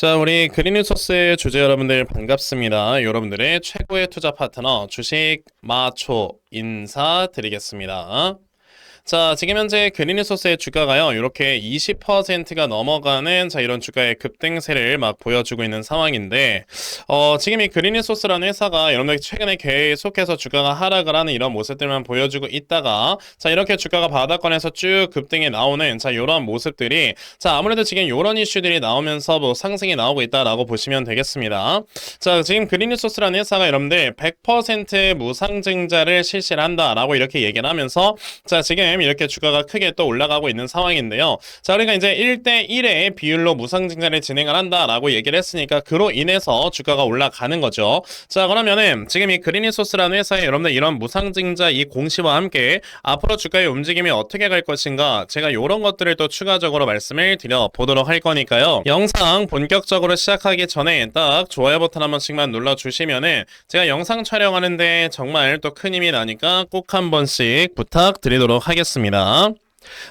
자, 우리 그린뉴소스의 주제 여러분들 반갑습니다. 여러분들의 최고의 투자 파트너 주식 마초 인사드리겠습니다. 자, 지금 현재 그린뉴소스의 주가가요, 이렇게 20%가 넘어가는 자, 이런 주가의 급등세를 막 보여주고 있는 상황인데, 어, 지금 이 그린뉴소스라는 회사가 여러분들 최근에 계속해서 주가가 하락을 하는 이런 모습들만 보여주고 있다가, 자, 이렇게 주가가 바닥권에서 쭉 급등이 나오는 자, 이런 모습들이, 자, 아무래도 지금 이런 이슈들이 나오면서 뭐 상승이 나오고 있다라고 보시면 되겠습니다. 자, 지금 그린뉴소스라는 회사가 여러분들 100% 무상증자를 실시를 한다라고 이렇게 얘기를 하면서, 자, 지금 이렇게 주가가 크게 또 올라가고 있는 상황인데요. 자, 그러니까 이제 1대 1의 비율로 무상증자를 진행을 한다라고 얘기를 했으니까 그로 인해서 주가가 올라가는 거죠. 자, 그러면은 지금 이 그린이소스라는 회사에 여러분들 이런 무상증자 이 공시와 함께 앞으로 주가의 움직임이 어떻게 갈 것인가 제가 이런 것들을 또 추가적으로 말씀을 드려 보도록 할 거니까요. 영상 본격적으로 시작하기 전에 딱 좋아요 버튼 한 번씩만 눌러 주시면은 제가 영상 촬영하는데 정말 또 큰 힘이 나니까 꼭 한 번씩 부탁드리도록 하겠습니다. 하겠습니다.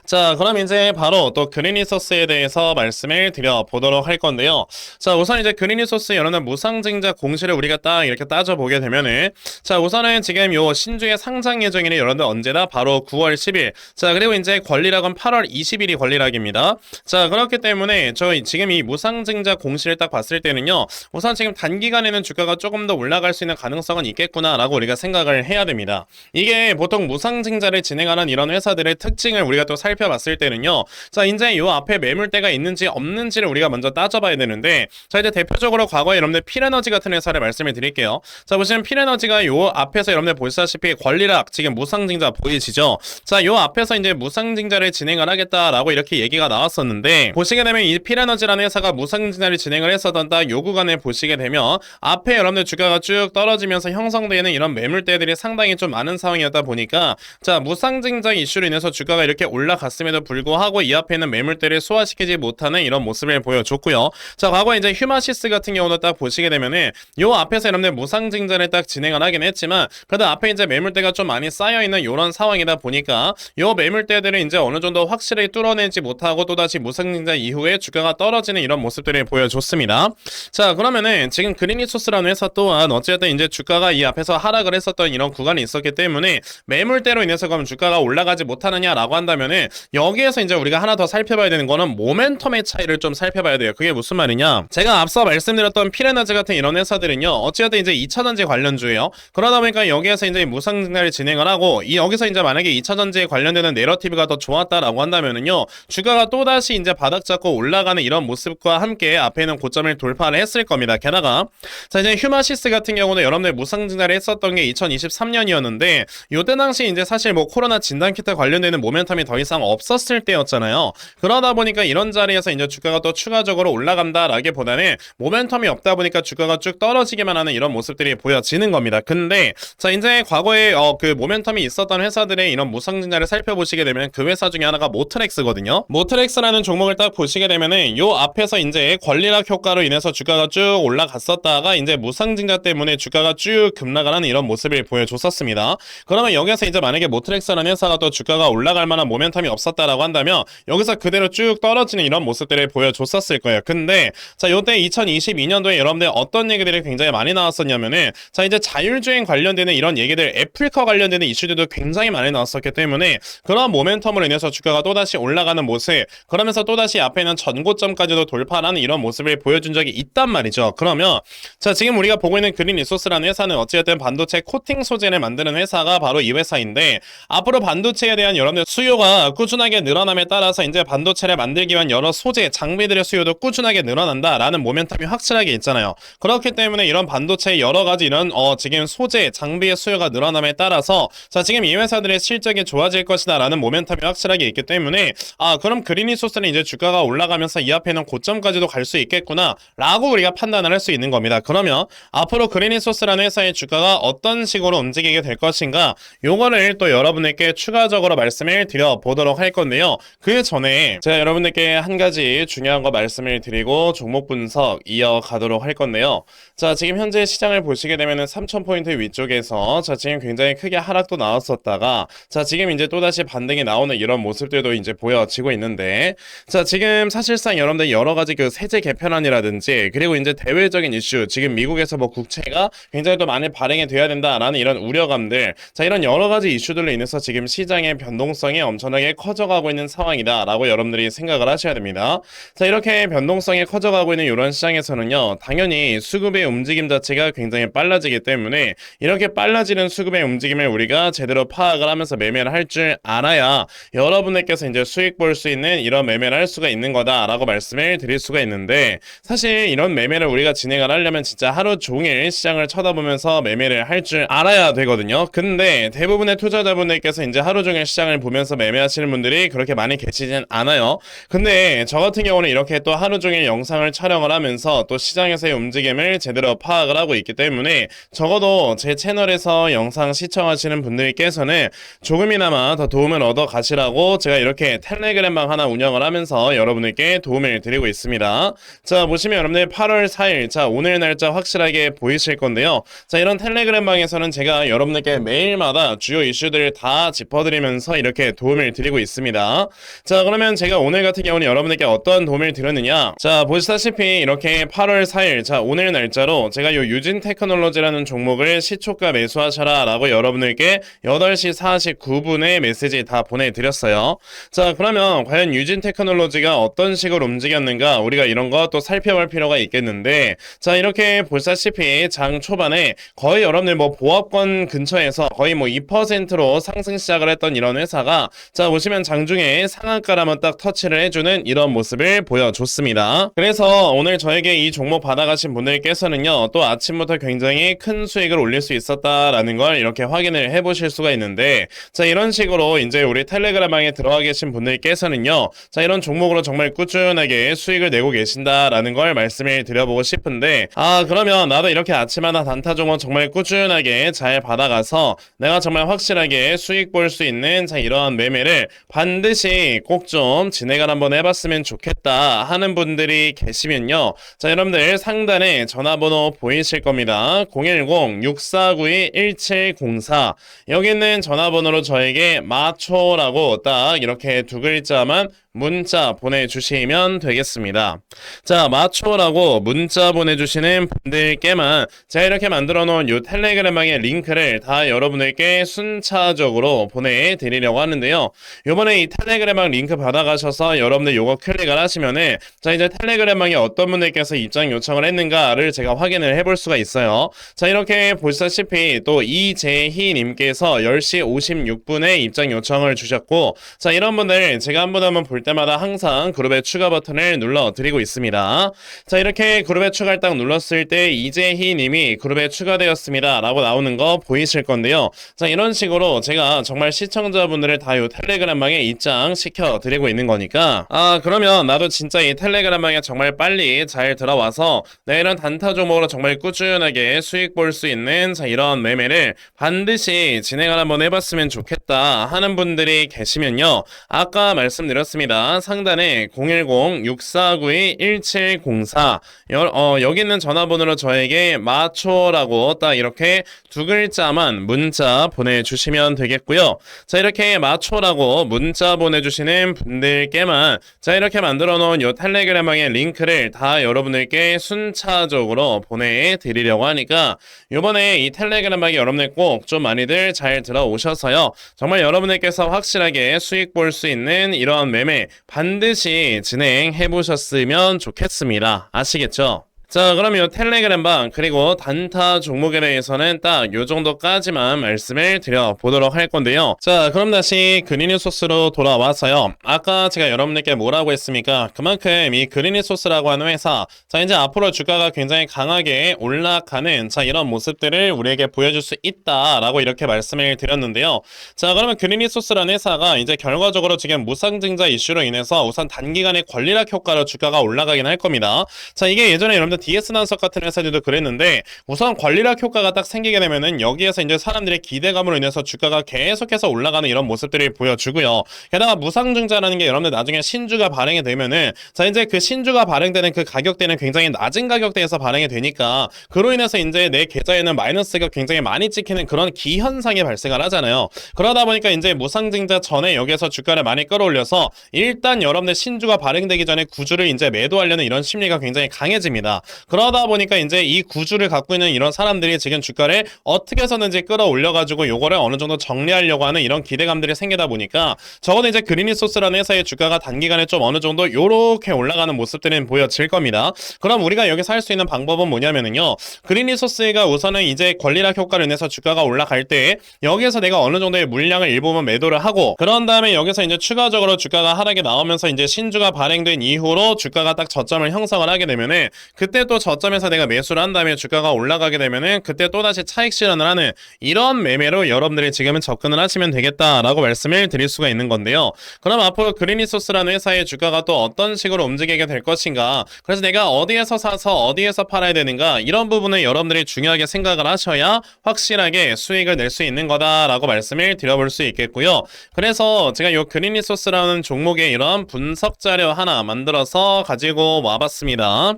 자, 그럼 이제 바로 또 그린 리소스에 대해서 말씀을 드려보도록 할 건데요. 자, 우선 이제 그린 리소스 여러분 무상증자 공시를 우리가 딱 이렇게 따져보게 되면은 자, 우선은 지금 요 신주의 상장 예정일이 여러분들 언제나 바로 9월 10일. 자, 그리고 이제 권리락은 8월 20일이 권리락입니다. 자, 그렇기 때문에 저희 지금 이 무상증자 공시를 딱 봤을 때는요. 우선 지금 단기간에는 주가가 조금 더 올라갈 수 있는 가능성은 있겠구나라고 우리가 생각을 해야 됩니다. 이게 보통 무상증자를 진행하는 이런 회사들의 특징을 우리가 또 살펴봤을 때는요. 자, 이제 요 앞에 매물대가 있는지 없는지를 우리가 먼저 따져봐야 되는데, 자, 이제 대표적으로 과거에 여러분들 필에너지 같은 회사를 말씀을 드릴게요. 자, 보시면 필에너지가 요 앞에서 여러분들 보시다시피 권리락 지금 무상증자 보이시죠? 자, 요 앞에서 이제 무상증자를 진행을 하겠다라고 이렇게 얘기가 나왔었는데, 보시게 되면 이 필에너지라는 회사가 무상증자를 진행을 했었던 딱 요 구간에 보시게 되면, 앞에 여러분들 주가가 쭉 떨어지면서 형성되는 이런 매물대들이 상당히 좀 많은 상황이었다 보니까, 자, 무상증자 이슈로 인해서 주가가 이렇게 올라갔음에도 불구하고 이 앞에 있는 매물대를 소화시키지 못하는 이런 모습을 보여줬고요. 자, 과거 이제 휴마시스 같은 경우도 딱 보시게 되면은 요 앞에서 여러분들 무상증자를 딱 진행을 하긴 했지만 그래도 앞에 이제 매물대가 좀 많이 쌓여 있는 이런 상황이다 보니까 요 매물대들을 이제 어느 정도 확실히 뚫어내지 못하고 또다시 무상증자 이후에 주가가 떨어지는 이런 모습들을 보여줬습니다. 자, 그러면은 지금 그린리소스라는 회사 또한 어쨌든 이제 주가가 이 앞에서 하락을 했었던 이런 구간이 있었기 때문에 매물대로 인해서 그럼 주가가 올라가지 못하느냐라고 한다면 은 여기에서 이제 우리가 하나 더 살펴봐야 되는 거는 모멘텀의 차이를 좀 살펴봐야 돼요. 그게 무슨 말이냐? 제가 앞서 말씀드렸던 피레나즈 같은 이런 회사들은요. 어찌됐든 이제 2차 전지 관련주예요. 그러다 보니까 여기에서 이제 무상증자를 진행을 하고 이 여기서 이제 만약에 2차 전지에 관련되는 내러티브가 더 좋았다라고 한다면은요. 주가가 또다시 이제 바닥 잡고 올라가는 이런 모습과 함께 앞에 있는 고점을 돌파를 했을 겁니다. 게다가 자 이제 휴마시스 같은 경우는 여러분들 무상증자를 했었던 게 2023년이었는데 요때 당시 이제 사실 뭐 코로나 진단 키트 관련되는 모멘텀이 더 이상 없었을 때였잖아요. 그러다 보니까 이런 자리에서 이제 주가가 또 추가적으로 올라간다라기보다는 모멘텀이 없다 보니까 주가가 쭉 떨어지기만 하는 이런 모습들이 보여지는 겁니다. 근데 자 이제 과거에 어, 그 모멘텀이 있었던 회사들의 이런 무상증자를 살펴보시게 되면 그 회사 중에 하나가 모트렉스거든요. 모트렉스라는 종목을 딱 보시게 되면은 요 앞에서 이제 권리락 효과로 인해서 주가가 쭉 올라갔었다가 이제 무상증자 때문에 주가가 쭉 급락을 하는 이런 모습을 보여줬었습니다. 그러면 여기서 이제 만약에 모트렉스라는 회사가 또 주가가 올라갈 만한 모멘텀이 없었다라고 한다면 여기서 그대로 쭉 떨어지는 이런 모습들을 보여줬었을 거예요. 근데 자 요때 2022년도에 여러분들 어떤 얘기들이 굉장히 많이 나왔었냐면은 자 이제 자율주행 관련되는 이런 얘기들 애플카 관련되는 이슈들도 굉장히 많이 나왔었기 때문에 그런 모멘텀으로 인해서 주가가 또다시 올라가는 모습 그러면서 또다시 앞에 있는 전고점까지도 돌파하는 이런 모습을 보여준 적이 있단 말이죠. 그러면 자 지금 우리가 보고 있는 그린 리소스라는 회사는 어찌됐든 반도체 코팅 소재를 만드는 회사가 바로 이 회사인데 앞으로 반도체에 대한 여러분들 수요가 꾸준하게 늘어남에 따라서 이제 반도체를 만들기 위한 여러 소재, 장비들의 수요도 꾸준하게 늘어난다라는 모멘텀이 확실하게 있잖아요. 그렇기 때문에 이런 반도체 여러 가지 이런 어 지금 소재, 장비의 수요가 늘어남에 따라서 자 지금 이 회사들의 실적이 좋아질 것이다라는 모멘텀이 확실하게 있기 때문에 아 그럼 그린리소스는 이제 주가가 올라가면서 이 앞에는 고점까지도 갈 수 있겠구나라고 우리가 판단을 할 수 있는 겁니다. 그러면 앞으로 그린리소스라는 회사의 주가가 어떤 식으로 움직이게 될 것인가 요거를 또 여러분에게 추가적으로 말씀을 드려 보도록 할 건데요. 그 전에 제가 여러분들께 한 가지 중요한 거 말씀을 드리고 종목 분석 이어가도록 할 건데요. 자, 지금 현재 시장을 보시게 되면은 3,000포인트 위쪽에서 자, 지금 굉장히 크게 하락도 나왔었다가 자, 지금 이제 또다시 반등이 나오는 이런 모습들도 이제 보여지고 있는데 자, 지금 사실상 여러분들 여러 가지 그 세제 개편안이라든지 그리고 이제 대외적인 이슈 지금 미국에서 뭐 국채가 굉장히 또 많이 발행이 돼야 된다라는 이런 우려감들 자, 이런 여러 가지 이슈들로 인해서 지금 시장의 변동성이 엄청 나게 커져가고 있는 상황이다라고 여러분들이 생각을 하셔야 됩니다. 자, 이렇게 변동성이 커져가고 있는 이런 시장에서는요, 당연히 수급의 움직임 자체가 굉장히 빨라지기 때문에 이렇게 빨라지는 수급의 움직임을 우리가 제대로 파악을 하면서 매매를 할 줄 알아야 여러분들께서 이제 수익 볼 수 있는 이런 매매를 할 수가 있는 거다라고 말씀을 드릴 수가 있는데 사실 이런 매매를 우리가 진행을 하려면 진짜 하루 종일 시장을 쳐다보면서 매매를 할 줄 알아야 되거든요. 근데 대부분의 투자자분들께서 이제 하루 종일 시장을 보면서 매 매하시는 분들이 그렇게 많이 계시진 않아요. 근데 저 같은 경우는 이렇게 또 하루 종일 영상을 촬영을 하면서 또 시장에서의 움직임을 제대로 파악을 하고 있기 때문에 적어도 제 채널에서 영상 시청하시는 분들께서는 조금이나마 더 도움을 얻어 가시라고 제가 이렇게 텔레그램방 하나 운영을 하면서 여러분들께 도움을 드리고 있습니다. 자, 보시면 여러분들 8월 4일, 자, 오늘 날짜 확실하게 보이실 건데요. 자, 이런 텔레그램방에서는 제가 여러분들께 매일마다 주요 이슈들을 다 짚어드리면서 이렇게 도움을 드리고 있습니다. 자, 그러면 제가 오늘 같은 경우는 여러분들께 어떤 도움을 드렸느냐? 자, 보시다시피 이렇게 8월 4일, 자, 오늘 날짜로 제가 요 유진 테크놀로지라는 종목을 시초가 매수하셔라 라고 여러분들께 8시 49분에 메시지 다 보내드렸어요. 자, 그러면 과연 유진 테크놀로지가 어떤 식으로 움직였는가 우리가 이런 거 또 살펴볼 필요가 있겠는데 자, 이렇게 보시다시피 장 초반에 거의 여러분들 뭐 보합권 근처에서 거의 뭐 2%로 상승 시작을 했던 이런 회사가 자, 보시면 장중에 상한가를 한번 딱 터치를 해주는 이런 모습을 보여줬습니다. 그래서 오늘 저에게 이 종목 받아가신 분들께서는요, 또 아침부터 굉장히 큰 수익을 올릴 수 있었다라는 걸 이렇게 확인을 해보실 수가 있는데, 자, 이런 식으로 이제 우리 텔레그램방에 들어가 계신 분들께서는요, 자, 이런 종목으로 정말 꾸준하게 수익을 내고 계신다라는 걸 말씀을 드려보고 싶은데, 아, 그러면 나도 이렇게 아침마다 단타 종목 정말 꾸준하게 잘 받아가서 내가 정말 확실하게 수익 볼 수 있는 자, 이러한 매매 를 반드시 꼭 좀 진행을 한번 해봤으면 좋겠다 하는 분들이 계시면요. 자, 여러분들 상단에 전화번호 보이실 겁니다. 010-6492-1704 여기 있는 전화번호로 저에게 마초라고 딱 이렇게 두 글자만 문자 보내주시면 되겠습니다. 자, 마초라고 문자 보내주시는 분들께만 제가 이렇게 만들어 놓은 이 텔레그램방의 링크를 다 여러분들께 순차적으로 보내드리려고 하는데요. 요번에 이 텔레그램방 링크 받아가셔서 여러분들 요거 클릭을 하시면은 자, 이제 텔레그램방에 어떤 분들께서 입장 요청을 했는가를 제가 확인을 해볼 수가 있어요. 자, 이렇게 보시다시피 또 이재희님께서 10시 56분에 입장 요청을 주셨고 자, 이런 분들 제가 한분한분볼 때마다 항상 그룹의 추가 버튼을 눌러 드리고 있습니다. 자, 이렇게 그룹에 추가를 딱 눌렀을 때 이재희 님이 그룹에 추가되었습니다. 라고 나오는 거 보이실 건데요. 자, 이런 식으로 제가 정말 시청자분들을 다 요 텔레그램방에 입장 시켜 드리고 있는 거니까 아, 그러면 나도 진짜 이 텔레그램방에 정말 빨리 잘 들어와서 내일은 단타 종목으로 정말 꾸준하게 수익 볼 수 있는 자, 이런 매매를 반드시 진행을 한번 해봤으면 좋겠다 하는 분들이 계시면요. 아까 말씀드렸습니다. 상단에 010-6492-1704 여, 어, 여기 있는 전화번호로 저에게 마초라고 딱 이렇게 두 글자만 문자 보내주시면 되겠고요. 자 이렇게 마초라고 문자 보내주시는 분들께만 자 이렇게 만들어 놓은 요 텔레그램방의 링크를 다 여러분들께 순차적으로 보내드리려고 하니까 요번에 이 텔레그램방에 여러분들 꼭 좀 많이들 잘 들어오셔서요. 정말 여러분들께서 확실하게 수익 볼 수 있는 이런 매매 반드시 진행해 보셨으면 좋겠습니다. 아시겠죠? 자, 그럼 요 텔레그램 방 그리고 단타 종목에 대해서는 딱 요 정도까지만 말씀을 드려보도록 할 건데요. 자, 그럼 다시 그린이 소스로 돌아와서요. 아까 제가 여러분들께 뭐라고 했습니까? 그만큼 이 그린이 소스라고 하는 회사, 자, 이제 앞으로 주가가 굉장히 강하게 올라가는 자, 이런 모습들을 우리에게 보여줄 수 있다라고 이렇게 말씀을 드렸는데요. 자, 그러면 그린이 소스라는 회사가 이제 결과적으로 지금 무상증자 이슈로 인해서 우선 단기간에 권리락 효과로 주가가 올라가긴 할 겁니다. 자, 이게 예전에 여러분들 그 DS 난석 같은 회사들도 그랬는데 우선 관리력 효과가 딱 생기게 되면은 여기에서 이제 사람들의 기대감으로 인해서 주가가 계속해서 올라가는 이런 모습들을 보여주고요. 게다가 무상증자라는 게 여러분들 나중에 신주가 발행이 되면은 자 이제 그 신주가 발행되는 그 가격대는 굉장히 낮은 가격대에서 발행이 되니까 그로 인해서 이제 내 계좌에는 마이너스가 굉장히 많이 찍히는 그런 기현상이 발생을 하잖아요. 그러다 보니까 이제 무상증자 전에 여기에서 주가를 많이 끌어올려서 일단 여러분들 신주가 발행되기 전에 구주를 이제 매도하려는 이런 심리가 굉장히 강해집니다. 그러다 보니까 이제 이 구주를 갖고 있는 이런 사람들이 지금 주가를 어떻게 해서든지 끌어올려가지고 요거를 어느 정도 정리하려고 하는 이런 기대감들이 생기다 보니까 적어도 이제 그리니소스라는 회사의 주가가 단기간에 좀 어느 정도 요렇게 올라가는 모습들은 보여질 겁니다. 그럼 우리가 여기서 할 수 있는 방법은 뭐냐면은요. 그리니소스가 우선은 이제 권리락 효과를 인해서 주가가 올라갈 때 여기에서 내가 어느 정도의 물량을 일부분 매도를 하고 그런 다음에 여기서 이제 추가적으로 주가가 하락이 나오면서 이제 신주가 발행된 이후로 주가가 딱 저점을 형성을 하게 되면은 그때 또 저점에서 내가 매수를 한 다음에 주가가 올라가게 되면은 그때 또다시 차익 실현을 하는 이런 매매로 여러분들이 지금은 접근을 하시면 되겠다라고 말씀을 드릴 수가 있는 건데요. 그럼 앞으로 그리니소스라는 회사의 주가가 또 어떤 식으로 움직이게 될 것인가 그래서 내가 어디에서 사서 어디에서 팔아야 되는가 이런 부분을 여러분들이 중요하게 생각을 하셔야 확실하게 수익을 낼 수 있는 거다라고 말씀을 드려볼 수 있겠고요. 그래서 제가 이 그리니소스라는 종목의 이런 분석 자료 하나 만들어서 가지고 와봤습니다.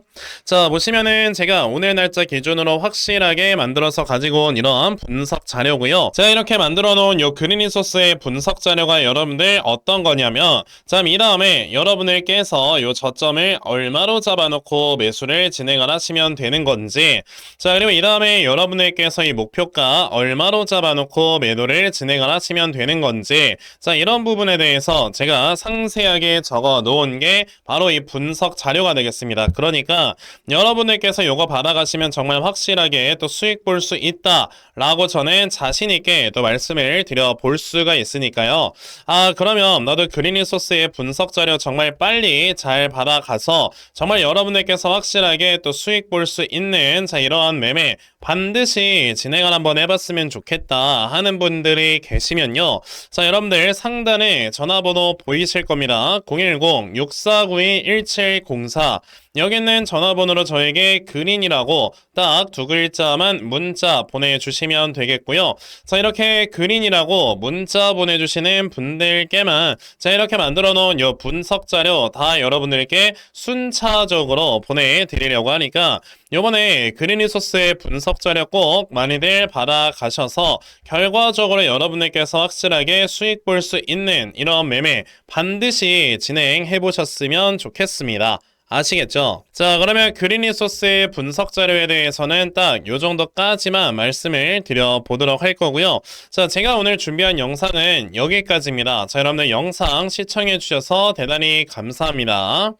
자 보시면은 제가 오늘 날짜 기준으로 확실하게 만들어서 가지고 온 이런 분석 자료고요. 제가 이렇게 만들어 놓은 이 그리니소스의 분석 자료가 여러분들 어떤 거냐면 자 이 다음에 여러분들께서 이 저점을 얼마로 잡아놓고 매수를 진행을 하시면 되는 건지 자 그리고 이 다음에 여러분들께서 이 목표가 얼마로 잡아놓고 매도를 진행을 하시면 되는 건지 자 이런 부분에 대해서 제가 상세하게 적어 놓은 게 바로 이 분석 자료가 되겠습니다. 그러니까 여 러분들께서 이거 받아가시면 정말 확실하게 또 수익 볼 수 있다 라고 저는 자신 있게 또 말씀을 드려 볼 수가 있으니까요. 아 그러면 나도 그리니소스의 분석 자료 정말 빨리 잘 받아가서 정말 여러분들께서 확실하게 또 수익 볼 수 있는 자 이러한 매매 반드시 진행을 한번 해봤으면 좋겠다 하는 분들이 계시면요. 자, 여러분들 상단에 전화번호 보이실 겁니다. 010-6492-1704. 여기 있는 전화번호로 저에게 그린이라고 딱 두 글자만 문자 보내주시면 되겠고요. 자, 이렇게 그린이라고 문자 보내주시는 분들께만 자, 이렇게 만들어 놓은 이 분석 자료 다 여러분들께 순차적으로 보내드리려고 하니까 요번에 그린 리소스의 분석 자료 꼭 많이들 받아가셔서 결과적으로 여러분들께서 확실하게 수익 볼 수 있는 이런 매매 반드시 진행해 보셨으면 좋겠습니다. 아시겠죠? 자, 그러면 그린 리소스의 분석 자료에 대해서는 딱 요 정도까지만 말씀을 드려보도록 할 거고요. 자, 제가 오늘 준비한 영상은 여기까지입니다. 자, 여러분들 영상 시청해 주셔서 대단히 감사합니다.